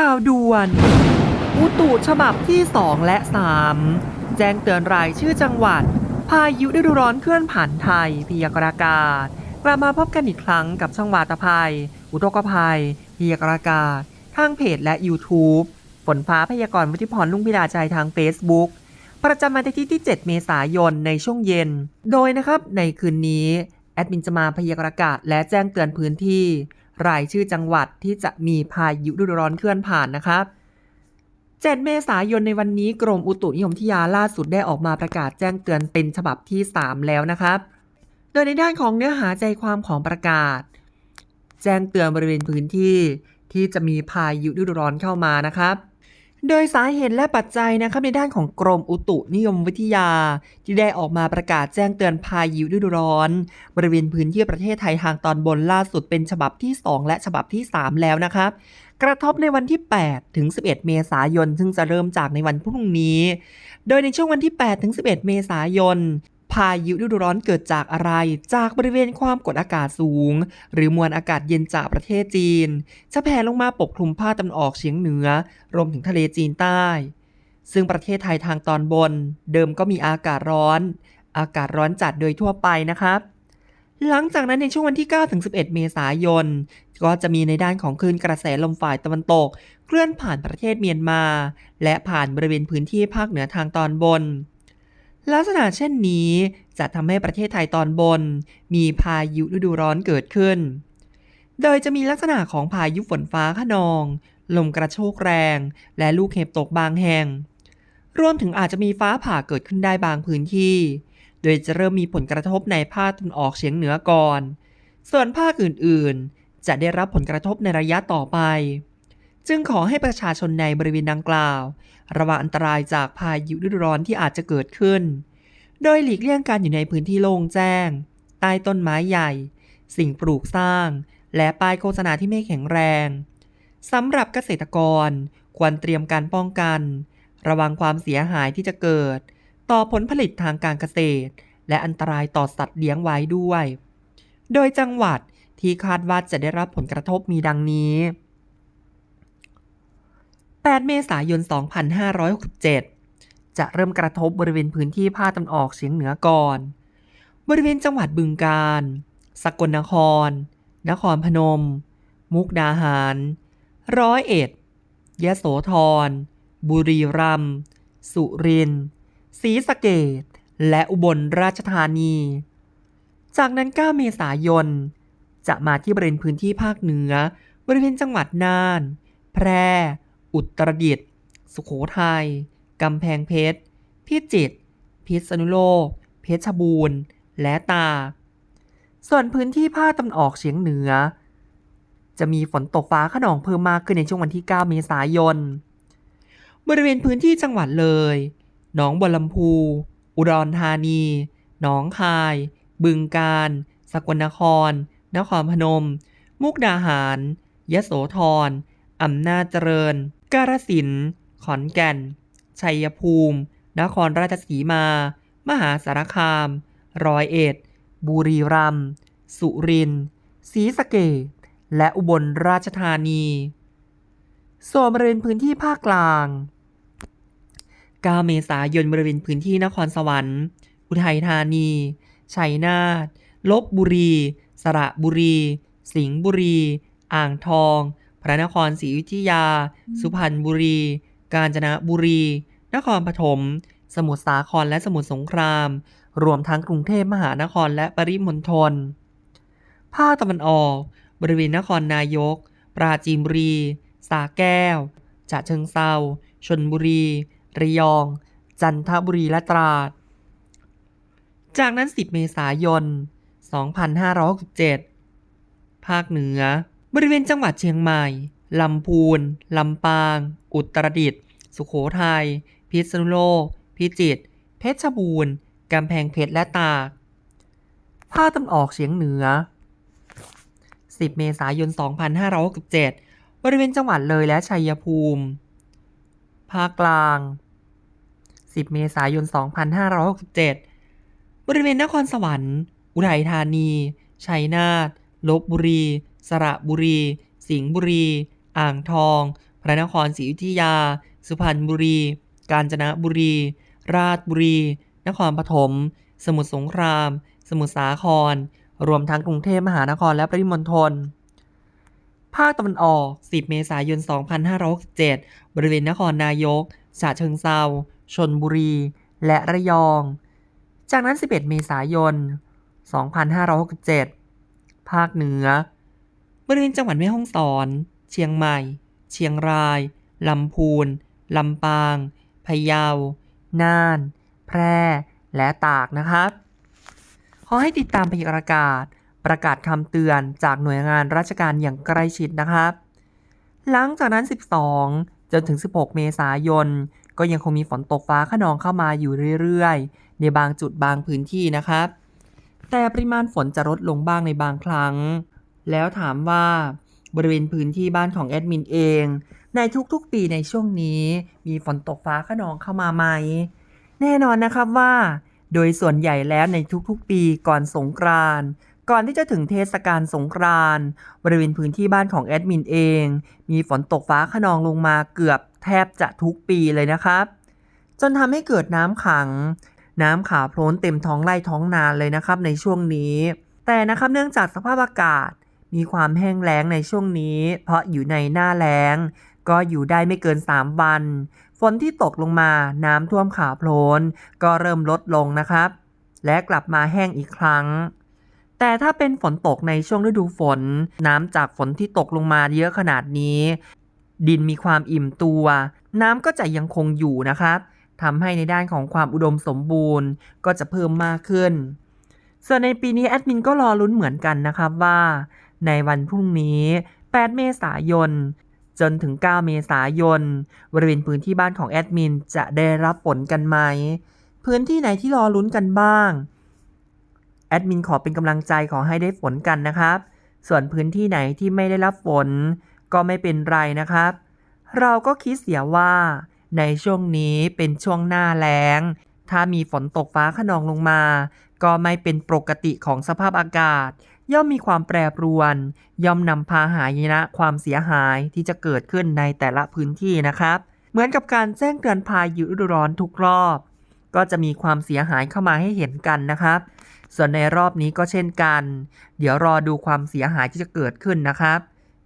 ข่าวด่วน อุตุฉบับที่ 2 และ 3 แจ้งเตือนรายชื่อจังหวัด พายุฤดูร้อนเคลื่อนผ่านไทยพยากรณ์อากาศ กลับมาพบกันอีกครั้งกับช่องวาตภัย อุทกภัยพยากรณ์อากาศทางเพจและ YouTube ฝนฟ้าพยากรณ์วุฒิพรลุงพิดาใจทาง Facebook ประจำวันที่ที่ 7 เมษายนในช่วงเย็น โดยนะครับในคืนนี้ แอดมินจะมาพยากรณ์อากาศและแจ้งเตือนพื้นที่ รายชื่อจังหวัดที่จะมีพายุฤดูร้อนเคลื่อนผ่านนะครับ7เมษายนในวันนี้กรมอุตุนิยมวิทยาล่าสุดได้ออกมาประกาศแจ้งเตือนเป็นฉบับที่ 3 แล้วนะครับ โดยในด้านของเนื้อหาใจความของประกาศ แจ้งเตือนบริเวณพื้นที่ที่จะมีพายุฤดูร้อนเข้ามานะครับ โดยสาเหตุและปัจจัยนะครับในด้านของกรมอุตุนิยมวิทยา ที่ได้ออกมาประกาศแจ้งเตือนพายุฤดูร้อน บริเวณพื้นที่ประเทศไทยทางตอนบนล่าสุดเป็นฉบับที่ 2 และฉบับที่ 3 แล้วนะครับ กระทบในวันที่ 8 ถึง 11 เมษายน ซึ่งจะเริ่มจากในวันพรุ่งนี้ โดยในช่วงวันที่ 8 ถึง 11 เมษายน พายุฤดูร้อนเกิดจากอะไร จากบริเวณความกดอากาศสูง หรือมวลอากาศเย็นจากประเทศจีนจะแผ่ลงมาปกคลุมภาคตะวันออกเฉียงเหนือ รวมถึงทะเลจีนใต้ ซึ่งประเทศไทยทางตอนบน เดิมก็มีอากาศร้อน อากาศร้อนจัดโดยทั่วไปนะครับ หลังจากนั้นในช่วงวันที่9ถึง11 เมษายน ก็จะมีในด้านของคลื่นกระแสลมฝ่ายตะวันตก เคลื่อนผ่านประเทศเมียนมา และผ่านบริเวณพื้นที่ภาคเหนือทางตอนบน ลักษณะเช่นนี้จะทำให้ประเทศไทยตอนบน มีพายุฤดูร้อนเกิดขึ้น โดยจะมีลักษณะของพายุฝนฟ้าขนอง ลมกระโชกแรง และลูกเห็บตกบางแห่ง รวมถึงอาจจะมีฟ้าผ่าเกิดขึ้นได้บางพื้นที่ โดยจะเริ่มมีผลกระทบในภาคตะวันออกเฉียงเหนือก่อน ส่วนภาคอื่นๆ จะได้รับผลกระทบในระยะต่อไป จึงขอให้ประชาชนในบริเวณดังกล่าว ระวังอันตรายจากพายุฤดูร้อนที่อาจจะเกิดขึ้น โดยหลีกเลี่ยงการอยู่ในพื้นที่โล่งแจ้ง ใต้ต้นไม้ใหญ่ สิ่งปลูกสร้าง และป้ายโฆษณาที่ไม่แข็งแรงสำหรับเกษตรกรควรเตรียมการป้องกัน ระวังความเสียหายที่จะเกิด ต่อผลผลิตทางการเกษตร และอันตรายต่อสัตว์เลี้ยงไว้ด้วย โดยจังหวัดที่คาดว่าจะได้รับผลกระทบมีดังนี้ 8 เมษายน 2567 จะเริ่มกระทบบริเวณพื้นที่ภาคตะวันออกเฉียงเหนือก่อน บริเวณจังหวัดบึงกาฬ สกลนคร นครพนม มุกดาหาร ร้อยเอ็ด ยะโสธร บุรีรัมย์ สุรินทร์ ศรีสะเกดและอุบลราชธานี จากนั้น 9 เมษายน จะมาที่บริเวณพื้นที่ภาคเหนือ บริเวณจังหวัดน่าน แพร่ อุตรดิตถ์สุโขทัยกำแพงเพชร พิจิตร พิษณุโลก เพชรบูรณ์ และตา ส่วนพื้นที่ภาคตะวันออกเฉียงเหนือ จะมีฝนตกฟ้าขนองเพิ่มมากขึ้นในช่วงวันที่ 9 เมษายน บริเวณพื้นที่จังหวัดเลย หนองบัวลำพู อุดรธานี หนองคาย บึงกาฬ สกลนคร นครพนม มุกดาหาร ยะโสธร อำนาจเจริญ กาฬสินธุ์ขอนแก่น ชัยภูมิ นครราชสีมา มหาสารคาม ร้อยเอ็ด บุรีรัมย์ สุรินทร์ ศรีสะเกษและอุบลราชธานี ส่วนบริเวณพื้นที่ภาคกลาง 9 เมษายนบริเวณพื้นที่นครสวรรค์ อุทัยธานี ชัยนาท ลบบุรี สระบุรี สิงห์บุรี อ่างทอง พระนครศรีอยุธยา สุพรรณบุรี กาญจนบุรี นครปฐม สมุทรสาครและสมุทรสงคราม รวมทั้งกรุงเทพมหานครและปริมณฑล ภาคตะวันออก บริเวณนครนายก ปราจีนบุรี สาแก้วฉะเชิงเซาชนบุรี ระยอง จันทบุรีและตราด จากนั้น 10 เมษายน 2567 ภาคเหนือ บริเวณจังหวัดเชียงใหม่ ลำพูน ลำปาง อุตรดิตถ์ สุโขทยัย พิษณุโลก พิจิตร เพชรบูรณ์ กำแพงเพชรและตาก ภาคตะวันออกเฉียงเหนือ 10 เมษายน 2567 บริเวณจังหวัดเลยและชัยภูมิ ภาคกลาง 10 เมษายน 2567 บริเวณนครสวรรค์ อุทัยธานี ชัยนาท ลบบุรี สระบุรี สิงห์บุรี อ่างทอง พระนครศรีอยุธยา สุพรรณบุรี กาญจนบุรี ราชบุรี นครปฐม สมุทรสงคราม สมุทรสาคร รวมทั้งกรุงเทพมหานครและปริมณฑลภาคตะวันออก 10 เมษายน 2567 บริเวณนครนายกฉะเชิงเซาชนบุรี และระยอง จากนั้น 11 เมษายน 2567 ภาคเหนือ บริเวณจังหวัดแม่ฮ่องสอน เชียงใหม่ เชียงราย ลำพูน ลำปาง พะเยา น่าน แพร่ และตากนะครับ ขอให้ติดตามพยากรณ์อากาศ ประกาศคำเตือนจากหน่วยงานราชการอย่างใกล้ชิดนะครับ หลังจากนั้น 12 จนถึง 16 เมษายน ก็ยังคงมีฝนตกฟ้าขนองเข้ามาอยู่เรื่อยๆ ในบางจุดบางพื้นที่นะครับ แต่ปริมาณฝนจะลดลงบ้างในบางครั้ง แล้วถามว่าบริเวณพื้นที่บ้านของแอดมินเอง ในทุกๆปีในช่วงนี้มีฝนตกฟ้าขนองเข้ามาไหม แน่นอนนะครับว่า โดยส่วนใหญ่แล้วในทุกๆปีก่อนสงกรานต์ก่อนที่จะถึงเทศกาลสงกรานต์บริเวณพื้นที่บ้านของแอดมินเอง มีฝนตกฟ้าขนองลงมาเกือบแทบจะทุกปีเลยนะครับ จนทำให้เกิดน้ำขัง น้ำขาโพลนเต็มท้องไร่ท้องนาเลยนะครับในช่วงนี้ แต่นะครับเนื่องจากสภาพอากาศ มีความแห้งแล้งในช่วงนี้ เพราะอยู่ในหน้าแล้ง ก็อยู่ได้ไม่เกิน 3 วัน ฝนที่ตกลงมาน้ำท่วมขาโพลนก็เริ่มลดลงนะครับ และกลับมาแห้งอีกครั้ง แต่ถ้าเป็นฝนตกในช่วงฤดูฝน น้ำจากฝนที่ตกลงมาเยอะขนาดนี้ ดินมีความอิ่มตัว น้ำก็จะยังคงอยู่นะครับทำให้ในด้านของความอุดมสมบูรณ์ก็จะเพิ่มมากขึ้น ส่วนในปีนี้แอดมินก็รอลุ้นเหมือนกันนะครับว่า ในวันพรุ่งนี้ 8 เมษายน จนถึง 9 เมษายน บริเวณพื้นที่บ้านของแอดมินจะได้รับฝนกันไหม พื้นที่ไหนที่รอลุ้นกันบ้าง แอดมินขอเป็นกำลังใจขอให้ได้ฝนกันนะครับ ส่วนพื้นที่ไหนที่ไม่ได้รับฝน ก็ไม่เป็นไรนะครับ เราก็คิดเสียว่า ในช่วงนี้เป็นช่วงหน้าแล้ง ถ้ามีฝนตกฟ้าขนองลงมา ก็ไม่เป็นปกติของสภาพอากาศ ย่อมมีความแปรปรวน ย่อมนำพาหายนะความเสียหายที่จะเกิดขึ้นในแต่ละพื้นที่นะครับ เหมือนกับการแจ้งเตือนพายุฤดูร้อนทุกรอบ ก็จะมีความเสียหายเข้ามาให้เห็นกันนะครับ ส่วนในรอบนี้ก็เช่นกัน เดี๋ยวรอดูความเสียหายที่จะเกิดขึ้นนะครับ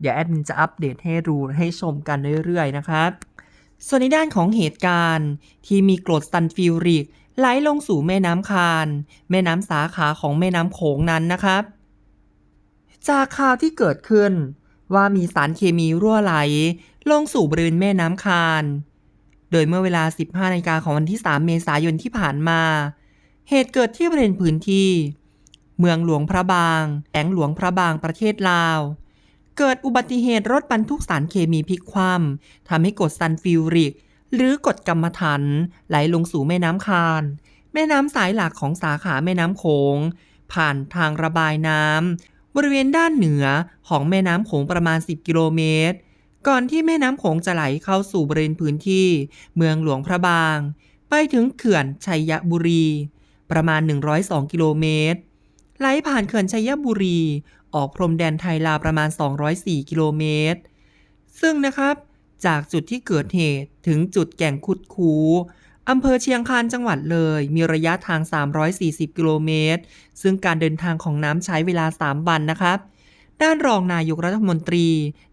เดี๋ยวแอดมินจะอัปเดตให้รู้ให้ชมกันเรื่อยๆนะครับ ส่วนในด้านของเหตุการณ์ที่มีกรดซัลฟิวริกไหลลงสู่แม่น้ำคาน แม่น้ำสาขาของแม่น้ำโขงนั้นนะครับ จากข่าวที่เกิดขึ้น ว่ามีสารเคมีรั่วไหล ลงสู่บริเวณแม่น้ำคาน โดยเมื่อเวลา 15นาฬิกาของวันที่ 3 เมษายนที่ผ่านมา เหตุเกิดที่บริเวณพื้นที่ เมืองหลวงพระบางแองหลวงพระบางประเทศลาว เกิดอุบัติเหตุรถบรรทุกสารเคมีพลิกคว่ำทำให้กรดซัลฟิวริก หรือกรดกรรมฐานไหลลงสู่แม่น้ำคาน แม่น้ำสายหลักของสาขาแม่น้ำโขงผ่านทางระบายน้ำ บริเวณด้านเหนือของแม่น้ำโขงประมาณ 10 กิโลเมตร ก่อนที่แม่น้ำโขงจะไหลเข้าสู่บริเวณพื้นที่ เมืองหลวงพระบาง ไปถึงเขื่อนชัยบุรี ประมาณ 102 กิโลเมตร ไหลผ่านเขื่อนชัยบุรี ออกพรมแดนไทยลาวประมาณ 204 กิโลเมตร ซึ่งนะครับ จากจุดที่เกิดเหตุถึงจุดแก่งคุดคู อำเภอเชียงคานจังหวัดเลย มีระยะทาง 340 กิโลเมตร ซึ่งการเดินทางของน้ำใช้เวลา 3 วันนะครับ ด้านรองนายกรัฐมนตรี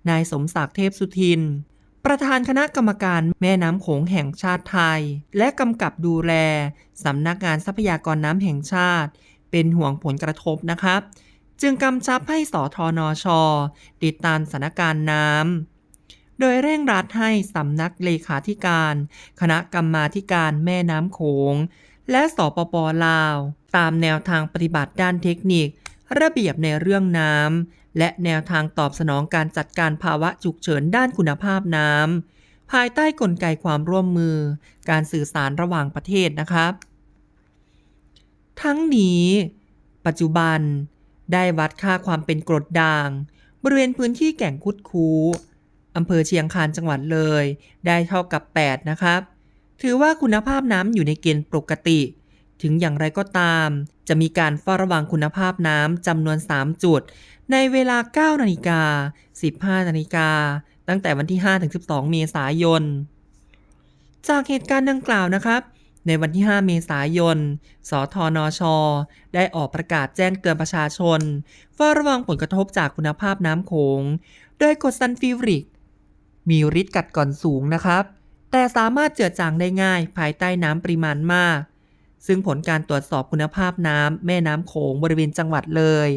นายสมศักดิ์เทพสุทิน ประธานคณะกรรมการแม่น้ำโขงแห่งชาติไทย และกำกับดูแลสำนักงานทรัพยากรน้ำแห่งชาติ เป็นห่วงผลกระทบนะครับ จึงกำชับให้สทนช ติดตามสถานการณ์น้ำ โดยเร่งรัดให้สำนักเลขาธิการ คณะกรรมาการแม่น้ำโขง และสปปลาว ตามแนวทางปฏิบัติด้านเทคนิค ระเบียบในเรื่องน้ำและแนวทางตอบสนองการจัดการภาวะฉุกเฉินด้านคุณภาพน้ำภายใต้กลไกความร่วมมือ การสื่อสารระหว่างประเทศนะครับ ทั้งนี้ ปัจจุบันได้วัดค่าความเป็นกรดด่าง บริเวณพื้นที่แก่งคุดคู อำเภอเชียงคานจังหวัดเลย ได้เท่ากับ 8 นะครับ ถือว่าคุณภาพน้ำอยู่ในเกณฑ์ปกติ ถึงอย่างไรก็ตาม จะมีการเฝ้าระวังคุณภาพน้ำจำนวน 3 จุด ในเวลา 9 นาฬิกา 15 นาฬิกา ตั้งแต่วันที่ 5-12 เมษายน จากเหตุการณ์ดังกล่าวนะครับในวันที่ 5 เมษายน สทนช ได้ออกประกาศแจ้งเตือนประชาชนเฝ้าระวังผลกระทบจากคุณภาพน้ำโขง โดยกดซัลฟิวริก มีฤทธิ์กัดก่อนสูงนะครับ แต่สามารถเจือจางได้ง่ายภายใต้น้ำปริมาณมาก ซึ่งผลการตรวจสอบคุณภาพน้ำแม่น้ำโขงบริเวณจังหวัดเลย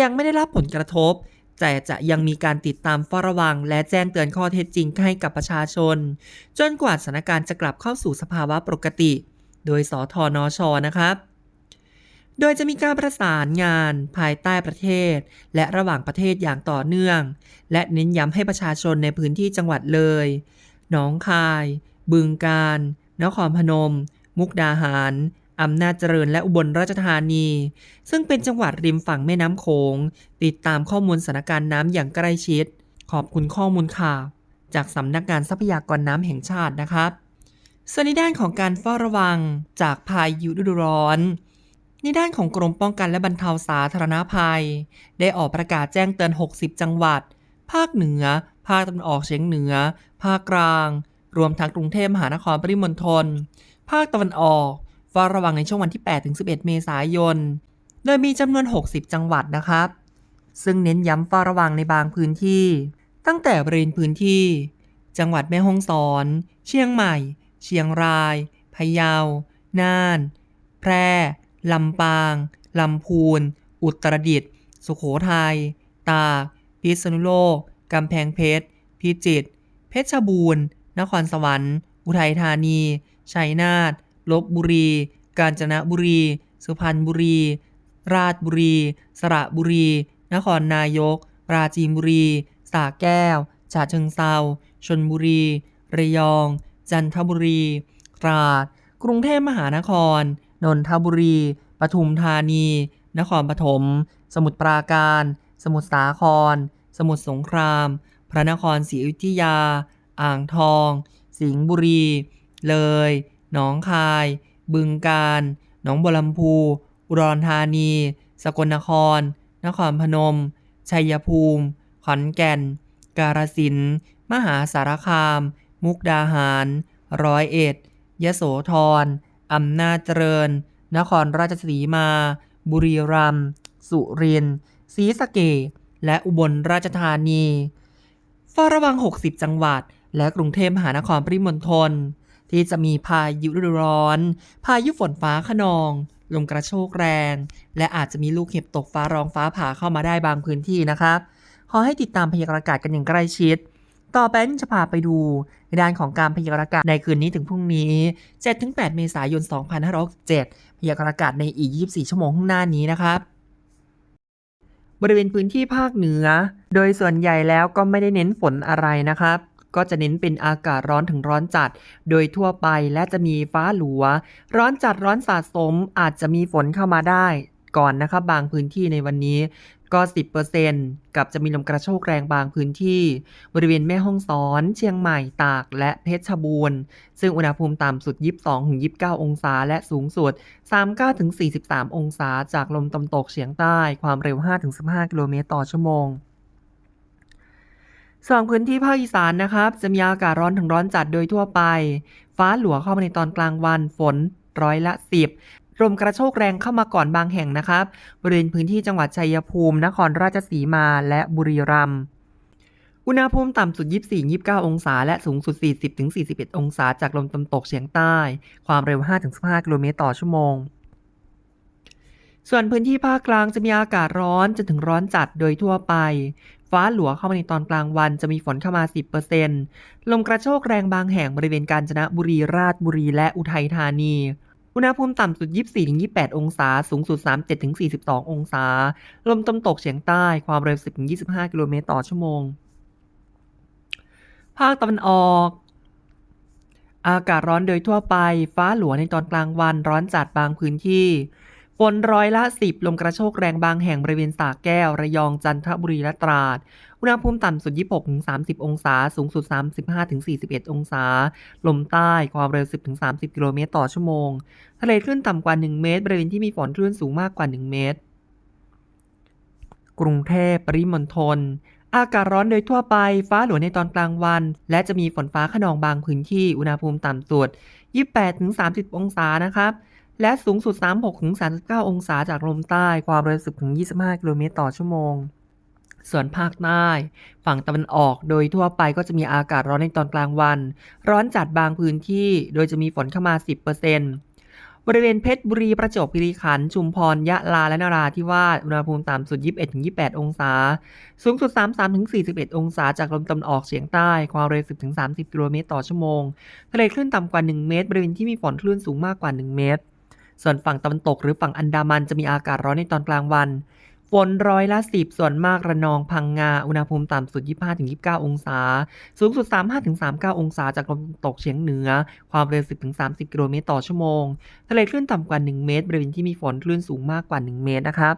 ยังไม่ได้รับผลกระทบ แต่จะยังมีการติดตามเฝ้าระวัง และแจ้งเตือนข้อเท็จจริงให้กับประชาชน จนกว่าสถานการณ์จะกลับเข้าสู่สภาวะปกติ โดยสทนชนะครับ โดยจะมีการประสานงานภายใต้ประเทศ และระหว่างประเทศอย่างต่อเนื่อง และเน้นย้ำให้ประชาชนในพื้นที่จังหวัดเลย หนองคาย บึงกาฬ นครพนม มุกดาหาร อำนาจเจริญและอุบลราชธานี ซึ่งเป็นจังหวัดริมฝั่งแม่น้ำโขง ติดตามข้อมูลสถานการณ์น้ำอย่างใกล้ชิด ขอบคุณข้อมูลข่าวจากสำนักงานทรัพยากรน้ำแห่งชาตินะครับส่วนในด้านของการเฝ้าระวังจากพายุฤดูร้อน ในด้านของกรมป้องกันและบรรเทาสาธารณภัย ได้ออกประกาศแจ้งเตือน 60 จังหวัด ภาคเหนือ ภาคตะวันออกเฉียงเหนือ ภาคกลาง รวมทั้งกรุงเทพมหานครปริมณฑล ภาคตะวันออกเฝ้าระวังในช่วงวันที่ 8-11 เมษายน โดยมีจำนวน 60 จังหวัดนะครับ ซึ่งเน้นย้ำเฝ้าระวังในบางพื้นที่ ตั้งแต่บริเวณพื้นที่ จังหวัดแม่ฮ่องสอน เชียงใหม่ เชียงราย พะเยา น่าน แพร่ ลำปาง ลำพูน อุตรดิตถ์ สุโขทัย ตาก พิษณุโลก กำแพงเพชร พิจิตร เพชรบูรณ์ นครสวรรค์ อุทัยธานี ชัยนาท ลบบุรี กาญจนบุรี สุพรรณบุรี ราชบุรี สระบุรี นครนายก ปราจีนบุรีสระแก้ว ฉะเชิงเซาชนบุรี ระยอง จันทบุรี ตราด กรุงเทพมหานคร นนทบุรี ปทุมธานี นครปฐม สมุทรปราการ สมุทรสาคร สมุทรสงคราม พระนครศรีอยุธยา อ่างทอง สิงห์บุรี เลย หนองคาย บึงกาฬ หนองบัวลำพู อุดรธานี สกลนคร นครพนม ชัยภูมิ ขอนแก่น กาฬสินธุ์มหาสารคาม มุกดาหาร ร้อยเอ็ด ยโสธร อำนาจเจริญ นครราชสีมา บุรีรัมย์สุรินทร์ศรีสะเกษและอุบลราชธานีเฝ้าระวัง 60 จังหวัด และกรุงเทพมหานครปริมณฑลที่จะมีพายุฤดูร้อน พายุฝนฟ้าขนอง ลมกระโชกแรง และอาจจะมีลูกเห็บตกฟ้าร้องฟ้าผ่าเข้ามาได้บางพื้นที่นะครับ ขอให้ติดตามพยากรณ์อากาศกันอย่างใกล้ชิด ต่อไปจะพาไปดูในด้านของการพยากรณ์อากาศในคืนนี้ถึงพรุ่งนี้ 7-8 เมษายน 2567พยากรณ์อากาศในอีก 24 ชั่วโมงข้างหน้านี้นะครับบริเวณพื้นที่ภาคเหนือ โดยส่วนใหญ่แล้วก็ไม่ได้เน้นฝนอะไรนะครับ ก็จะเน้นเป็นอากาศร้อนถึงร้อนจัด โดยทั่วไปและจะมีฟ้าหลัว ร้อนจัดร้อนสะสมอาจจะมีฝนเข้ามาได้ก่อนนะครับบางพื้นที่ในวันนี้ ก็ 10%กับจะมีลมกระโชกแรงบางพื้นที่ บริเวณแม่ฮ่องสอน เชียงใหม่ ตาก และเพชรบูรณ์ ซึ่งอุณหภูมิต่ำสุด 22-29 องศา และสูงสุด 39-43 องศา จากลมตะวันตกเฉียงใต้ ความเร็ว 5-15 กิโลเมตรต่อชั่วโมงส่วนพื้นที่ภาคอีสานนะครับ จะมีอากาศร้อนถึงร้อนจัดโดยทั่วไป ฟ้าหลัวเข้ามาในตอนกลางวันฝนร้อยละ 10 ลมกระโชกแรงเข้ามาก่อนบางแห่งนะครับ บริเวณพื้นที่จังหวัดชัยภูมิ นครราชสีมา และบุรีรัมย์ อุณหภูมิต่ำสุด 24-29 องศา และสูงสุด 40-41 องศา จากลมตะวันตกเฉียงใต้ ความเร็ว 5-15 กิโลเมตรต่อชั่วโมง ส่วนพื้นที่ภาคกลางจะมีอากาศร้อนจนถึงร้อนจัดโดยทั่วไป ฟ้าหลัวเข้ามาในตอนกลางวันจะมีฝนเข้ามา 10%ลมกระโชกแรงบางแห่งบริเวณกาญจนบุรีราชบุรีและอุทัยธานี อุณหภูมิต่ำสุด 24-28 องศา สูงสุด 37-42 องศา ลมตะวันตกเฉียงใต้ ความเร็ว 10-25 กิโลเมตรต่อชั่วโมง ภาคตะวันออก อากาศร้อนโดยทั่วไป ฟ้าหลัวในตอนกลางวัน ร้อนจัดบางพื้นที่ ฝนร้อยละ 10 ลมกระโชกแรงบางแห่งบริเวณสระแก้ว ระยอง จันทบุรี และตราด อุณหภูมิต่ำสุด 26-30 องศา สูงสุด 35-41 องศา ลมใต้ความเร็ว 10-30 กิโลเมตรต่อชั่วโมง ทะเลคลื่นต่ำกว่า 1 เมตร บริเวณที่มีฝนคลื่นสูงมากกว่า 1 เมตร กรุงเทพปริมณฑลอากาศร้อนโดยทั่วไป ฟ้าหลวในตอนกลางวัน และจะมีฝนฟ้าขนองบางพื้นที่ อุณหภูมิต่ำสุด 28-30 องศานะครับ และสูงสุด 36-39 องศาจากลมใต้ ความเร็ว10-25 กิโลเมตรต่อชั่วโมง ส่วนภาคใต้ ฝั่งตะวันออกโดยทั่วไปก็จะมีอากาศร้อนในตอนกลางวัน ร้อนจัดบางพื้นที่ โดยจะมีฝนเข้ามา 10%บริเวณเพชรบุรีประจวบคีรีขันธ์ชุมพร ยะลา และนราธิวาสอุณหภูมิต่ำสุด 21-28 องศา สูงสุด 33-41 องศา จากลมตะวันออกเฉียงใต้ ความเร็ว 10-30 กิโลเมตรต่อชั่วโมง ทะเลคลื่นต่ำกว่า 1 เมตร บริเวณที่มีฝนคลื่นสูงมากกว่า 1 เมตร ส่วนฝั่งตะวันตกหรือฝั่งอันดามันจะมีอากาศร้อนในตอนกลางวัน ฝนร้อยละสิบส่วนมากระนองพังงา อุณหภูมิต่ำสุด 25-29 องศา สูงสุด 35-39 องศาจากลมตกเฉียงเหนือ ความเร็ว 10-30 กิโลเมตรต่อชั่วโมง ทะเลคลื่นต่ำกว่า 1 เมตร บริเวณที่มีฝนคลื่นสูงมากกว่า 1 เมตรนะครับ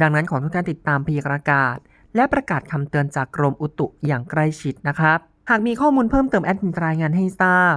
ดังนั้นขอทุกท่านติดตามพยากรณ์อากาศ และประกาศคำเตือนจากกรมอุตุอย่างใกล้ชิดนะครับ หากมีข้อมูลเพิ่มเติมแอดมินรายงานให้ทราบ